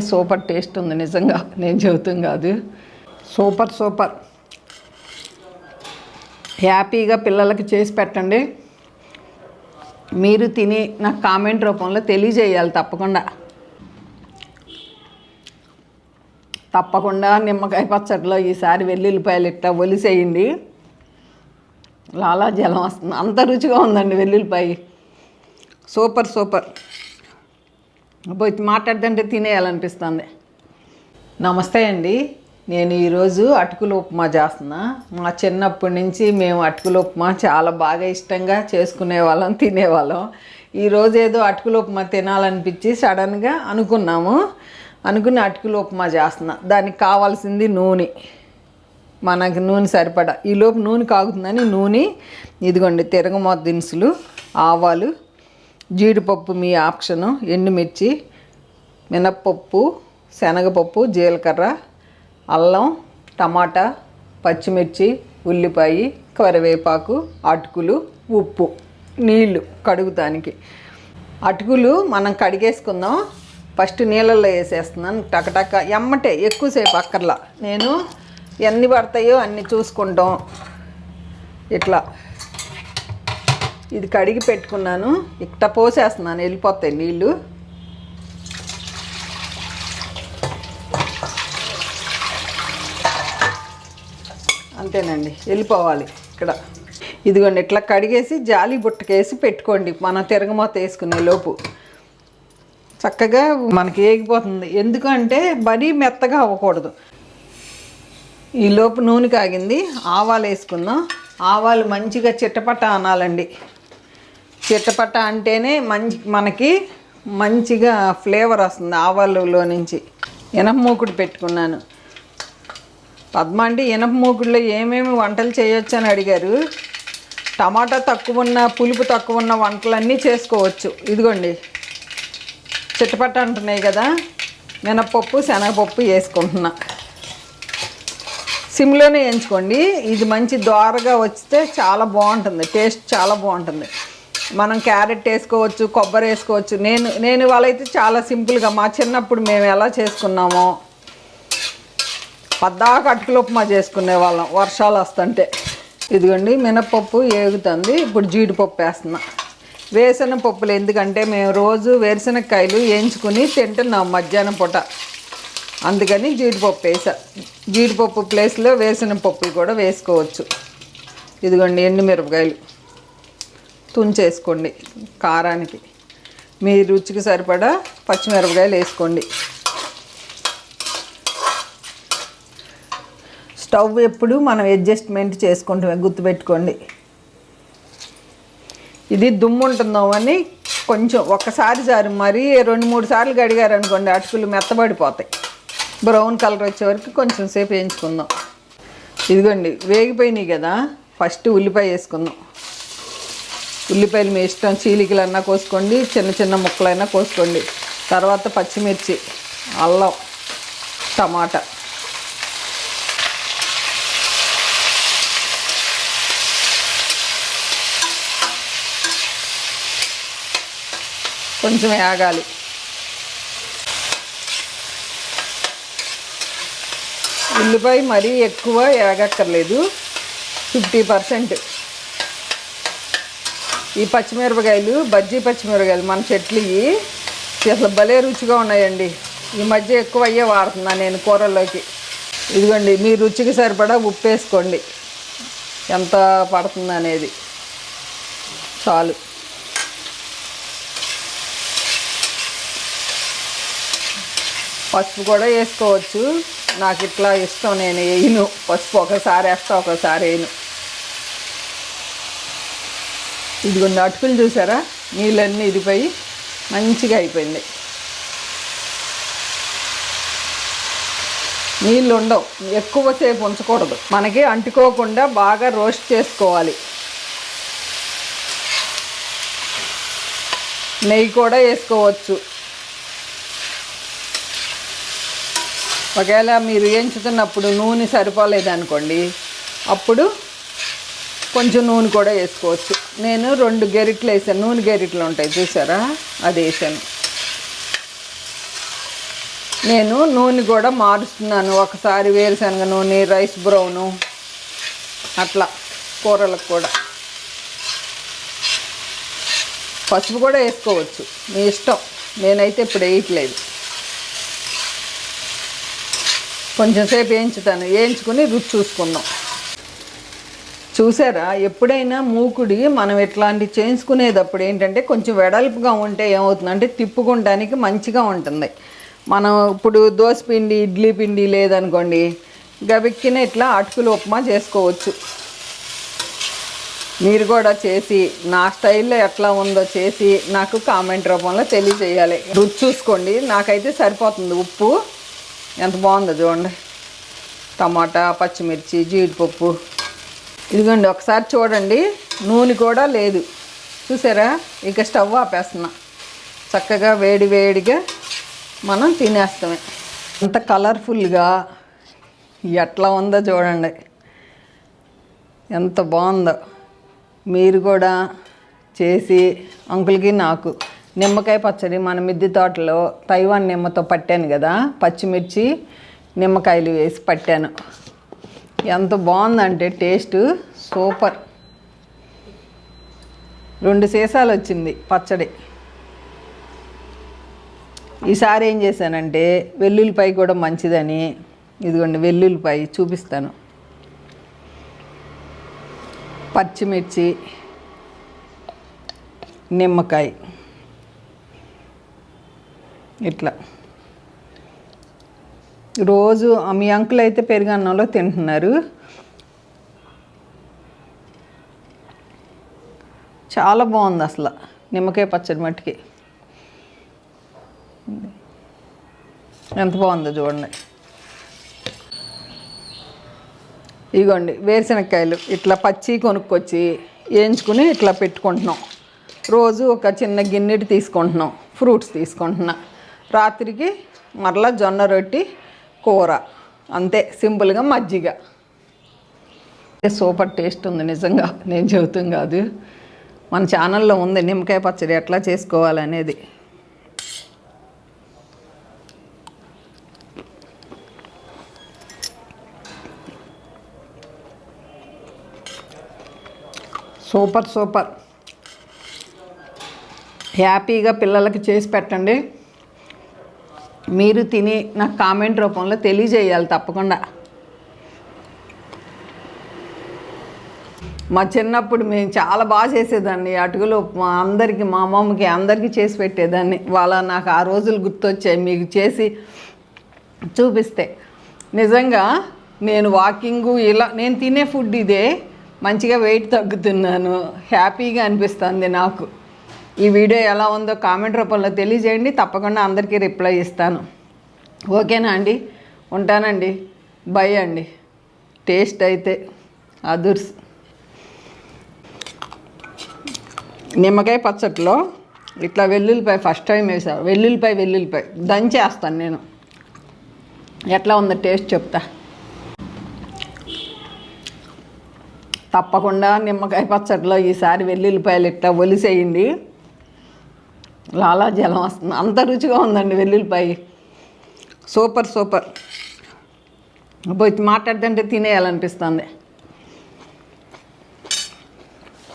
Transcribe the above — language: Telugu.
సూపర్ టేస్ట్ ఉంది నిజంగా. నేను చెబుతాం కాదు. Super super. హ్యాపీగా పిల్లలకి చేసి పెట్టండి. మీరు తిని నాకు కామెంట్ రూపంలో తెలియజేయాలి తప్పకుండా. తప్పకుండా నిమ్మకాయ పచ్చడిలో ఈసారి వెల్లుల్లిపాయలు ఇట్లా ఒలిసేయండి. లాలా జలం వస్తుంది. అంత రుచిగా ఉందండి వెల్లుల్లిపాయ. Super super. పోయి మాట్లాడుతుంటే తినేయాలనిపిస్తుంది. నమస్తే అండి. నేను ఈరోజు అటుకుల ఉప్మా చేస్తున్నా. మా చిన్నప్పటి నుంచి మేము అటుకుల ఉప్మా చాలా బాగా ఇష్టంగా చేసుకునే వాళ్ళం తినేవాళ్ళం. ఈరోజు ఏదో అటుకుల ఉప్మా తినాలనిపించి సడన్గా అనుకున్నాము. అనుకుని అటుకుల ఉప్మా చేస్తున్నా. దానికి కావాల్సింది నూనె. మనకి నూనె సరిపడా. ఈలోపు నూనె కాగుతుందని నూనె ఇదిగోండి తిరగమో దినుసులు ఆవాలు జీడిపప్పు మీ ఆప్షను ఎండుమిర్చి మినప్పప్పు శనగపప్పు జీలకర్ర అల్లం టమాటా పచ్చిమిర్చి ఉల్లిపాయ కరివేపాకు అటుకులు ఉప్పు నీళ్ళు కడుగుతానికి. అటుకులు మనం కడిగేసుకుందాం. ఫస్ట్ నీళ్ళల్లో వేసేస్తున్నాను. టకటక ఎమ్మటే ఎక్కువసేపు అక్కర్లా. నేను ఎన్ని పడతాయో అన్ని చూసుకుంటాం. ఇట్లా. ఇది కడిగి పెట్టుకున్నాను. ఇట్ట పోసేస్తున్నాను. వెళ్ళిపోతాయి నీళ్ళు. అంతేనండి. వెళ్ళిపోవాలి ఇక్కడ. ఇదిగోండి ఇట్లా కడిగేసి జాలి బుట్టకేసి పెట్టుకోండి. మనం తిరగమూత వేసుకునే లోపు. చక్కగా మనకి ఏగిపోతుంది. ఎందుకంటే మరీ మెత్తగా అవ్వకూడదు. ఈ లోపు నూనె కాగింది. ఆవాలు వేసుకుందాం. ఆవాలు మంచిగా చిట్టపట్ట అనాలండి. చిట్టపట్ట అంటేనే మంచి మనకి మంచిగా ఫ్లేవర్ వస్తుంది ఆవాలలో నుంచి. ఎనప మూకుడు పెట్టుకున్నాను. పద్మ అంటే ఇనప మూకుడులో ఏమేమి వంటలు చేయొచ్చు అని అడిగారు. టమాటా తక్కువ ఉన్న పులుపు తక్కువ ఉన్న వంటలన్నీ చేసుకోవచ్చు. ఇదిగోండి. చిట్టపట్ట అంటున్నాయి కదా. మినపప్పు శనగపప్పు వేసుకుంటున్నా. సిమ్లోనే ఎంచుకోండి ఇది మంచి దోరగా వస్తే చాలా బాగుంటుంది. టేస్ట్ చాలా బాగుంటుంది. మనం క్యారెట్ వేసుకోవచ్చు కొబ్బరి వేసుకోవచ్చు. నేను నేను వాళ్ళైతే చాలా సింపుల్గా మా చిన్నప్పుడు మేము ఎలా చేసుకున్నామో పద్దాక అటుకులు ఉప్మా చేసుకునే వాళ్ళం. వర్షాలు వస్తుంటే. ఇదిగోండి మినపప్పు ఏగుతుంది. ఇప్పుడు జీడిపప్పు వేస్తున్నా. వేసిన పప్పులు ఎందుకంటే మేము రోజు వేరుశనగకాయలు వేయించుకుని తింటున్నాం మధ్యాహ్నం పూట. అందుకని జీడిపప్పు వేసా. జీడిపప్పు ప్లేస్లో వేసిన పప్పులు కూడా వేసుకోవచ్చు. ఇదిగోండి ఎండుమిరపకాయలు. తుంచేసుకోండి కారానికి. మీ రుచికి సరిపడా పచ్చిమిరపకాయలు వేసుకోండి. స్టవ్ ఎప్పుడు మనం అడ్జస్ట్మెంట్ చేసుకుంటామే గుర్తుపెట్టుకోండి. ఇది దుమ్ము ఉంటుందామని కొంచెం ఒక్కసారి సారి మరీ రెండు మూడు సార్లు కడిగారు అనుకోండి అటుకులు మెత్తబడిపోతాయి. బ్రౌన్ కలర్ వచ్చే వరకు కొంచెం సేపు వేయించుకుందాం. ఇదిగోండి వేగిపోయినాయి కదా. ఫస్ట్ ఉల్లిపాయ వేసుకుందాం. ఉల్లిపాయలు మీ ఇష్టం చీలికలన్నా కోసుకోండి చిన్న చిన్న ముక్కలైనా కోసుకోండి. తర్వాత పచ్చిమిర్చి అల్లం టమాటా. కొంచెం ఆగాలి ఉల్లిపాయ మరీ ఎక్కువ ఏగక్కర్లేదు ఫిఫ్టీ పర్సెంట్. ఈ పచ్చిమిరపకాయలు బజ్జీ పచ్చిమిరపకాయలు మన చెట్లు ఇవి అసలు భలే రుచిగా ఉన్నాయండి. ఈ మధ్య ఎక్కువ అయ్యే వాడుతున్నాను నేను కూరల్లోకి. ఇదిగోండి మీ రుచికి సరిపడా ఉప్పు వేసుకోండి. ఎంత పడుతుంది అనేది. చాలు. పసుపు కూడా వేసుకోవచ్చు. నాకు ఇట్లా ఇష్టం నేను వేయను. పసుపు ఒకసారి వేస్తా ఒకసారి వేయను. ఇదిగోండి అటుకులు చూసారా? నీళ్ళన్నీ ఇదిపోయి మంచిగా అయిపోయింది. నీళ్ళు ఉండవు. ఎక్కువసేపు ఉంచకూడదు. మనకి అంటుకోకుండా బాగా రోస్ట్ చేసుకోవాలి. నెయ్యి కూడా వేసుకోవచ్చు. ఒకవేళ మీరు వేయించుతున్నప్పుడు నూనె సరిపోలేదనుకోండి అప్పుడు కొంచెం నూనె కూడా వేసుకోవచ్చు. నేను రెండు గెరిట్లు వేసాను. నూనె గెరిట్లు ఉంటాయి చూసారా? అది వేసాను. నేను నూనె కూడా మారుస్తున్నాను. ఒకసారి వేరుశనగ నూనె రైస్ బ్రౌను అట్లా కూరలకు కూడా. పసుపు కూడా వేసుకోవచ్చు. మీ ఇష్టం. నేనైతే ఇప్పుడు వేయట్లేదు. కొంచెంసేపు వేయించుతాను. వేయించుకుని రుచి చూసుకుందాం. చూసారా? ఎప్పుడైనా మూకుడి మనం ఇట్లాంటి చేయించుకునేటప్పుడు ఏంటంటే కొంచెం వెడల్పుగా ఉంటే ఏమవుతుందంటే తిప్పుకోవడానికి మంచిగా ఉంటుంది. మనం ఇప్పుడు దోశ పిండి ఇడ్లీ పిండి లేదనుకోండి గబిక్కిన ఇట్లా అటుకులు ఉప్మా చేసుకోవచ్చు. మీరు కూడా చేసి నా స్టైల్లో ఎట్లా ఉందో చేసి నాకు కామెంట్ రూపంలో తెలియజేయాలి. రుచి చూసుకోండి. నాకైతే సరిపోతుంది. ఉప్పు ఎంత బాగుందో చూడండి. టమాటా పచ్చిమిర్చి జీడిపప్పు. ఇదిగోండి ఒకసారి చూడండి. నూనె కూడా లేదు. చూసారా? ఇక స్టవ్ ఆపేస్తున్నా. చక్కగా వేడి వేడిగా మనం తినేస్తామే. అంత కలర్ఫుల్గా ఎట్లా ఉందో చూడండి. ఎంత బాగుందో. మీరు కూడా చేసి అంకుల్కి నాకు నిమ్మకాయ పచ్చడి మన మిద్దె తోటలో తైవాన్ నిమ్మతో పట్టాను కదా పచ్చిమిర్చి నిమ్మకాయలు వేసి పట్టాను. ఎంత బాగుందంటే టేస్ట్ సూపర్. రెండు సీసాలు వచ్చింది పచ్చడి. ఈసారి ఏం చేశానంటే వెల్లుల్లిపాయ కూడా మంచిదని ఇదిగోండి వెల్లుల్లిపాయ చూపిస్తాను. పచ్చిమిర్చి నిమ్మకాయ. ఇట్లా. రోజు ఆ మీ అంకులు అయితే పెరుగన్నంలో తింటున్నారు. చాలా బాగుంది అసలు నిమ్మకాయ పచ్చడి మట్టికి. ఎంత బాగుందో చూడండి. ఇగోండి వేరుశనక్కాయలు ఇట్లా పచ్చి కొనుక్కొచ్చి వేయించుకుని ఇట్లా పెట్టుకుంటున్నాం. రోజు ఒక చిన్న గిన్నెటి తీసుకుంటున్నాం ఫ్రూట్స్ తీసుకుంటున్నా. రాత్రికి మరలా జొన్న రొట్టి కూర. అంతే సింపుల్గా మజ్జిగ. సూపర్ టేస్ట్ ఉంది నిజంగా. నేను చెబుతాం కాదు. మన ఛానల్లో ఉంది నిమ్మకాయ పచ్చడి ఎట్లా చేసుకోవాలనేది. Super super. హ్యాపీగా పిల్లలకి చేసి పెట్టండి. మీరు తిని నాకు కామెంట్ రూపంలో తెలియజేయాలి తప్పకుండా. మా చిన్నప్పుడు మేము చాలా బాగా చేసేదాన్ని. అటుకులు మా అందరికి మా అమ్మమ్మకి అందరికీ చేసి పెట్టేదాన్ని. వాళ్ళ నాకు ఆ రోజులు గుర్తొచ్చాయి. మీకు చేసి చూపిస్తే. నిజంగా నేను వాకింగు ఇలా నేను తినే ఫుడ్ ఇదే. మంచిగా వెయిట్ తగ్గుతున్నాను. హ్యాపీగా అనిపిస్తుంది నాకు. ఈ వీడియో ఎలా ఉందో కామెంట్ రూపంలో తెలియజేయండి. తప్పకుండా అందరికీ రిప్లై ఇస్తాను. ఓకేనా అండి? ఉంటానండి. బై అండి. టేస్ట్ అయితే అదుర్స్. నిమ్మకాయ పచ్చట్లో ఇట్లా వెల్లుల్లిపాయ ఫస్ట్ టైం వేసా. వెల్లుల్లిపాయ వెల్లుల్లిపాయ. దంచేస్తాను నేను. ఎట్లా ఉందో టేస్ట్ చెప్తా. తప్పకుండా నిమ్మకాయ పచ్చట్లో ఈసారి వెల్లుల్లిపాయలు ఇట్లా ఒలిసేయండి. లాలా జలం వస్తుంది. అంత రుచిగా ఉందండి వెల్లుల్లిపాయ. Super super. పోయి మాట్లాడుతుంటే తినేయాలనిపిస్తుంది.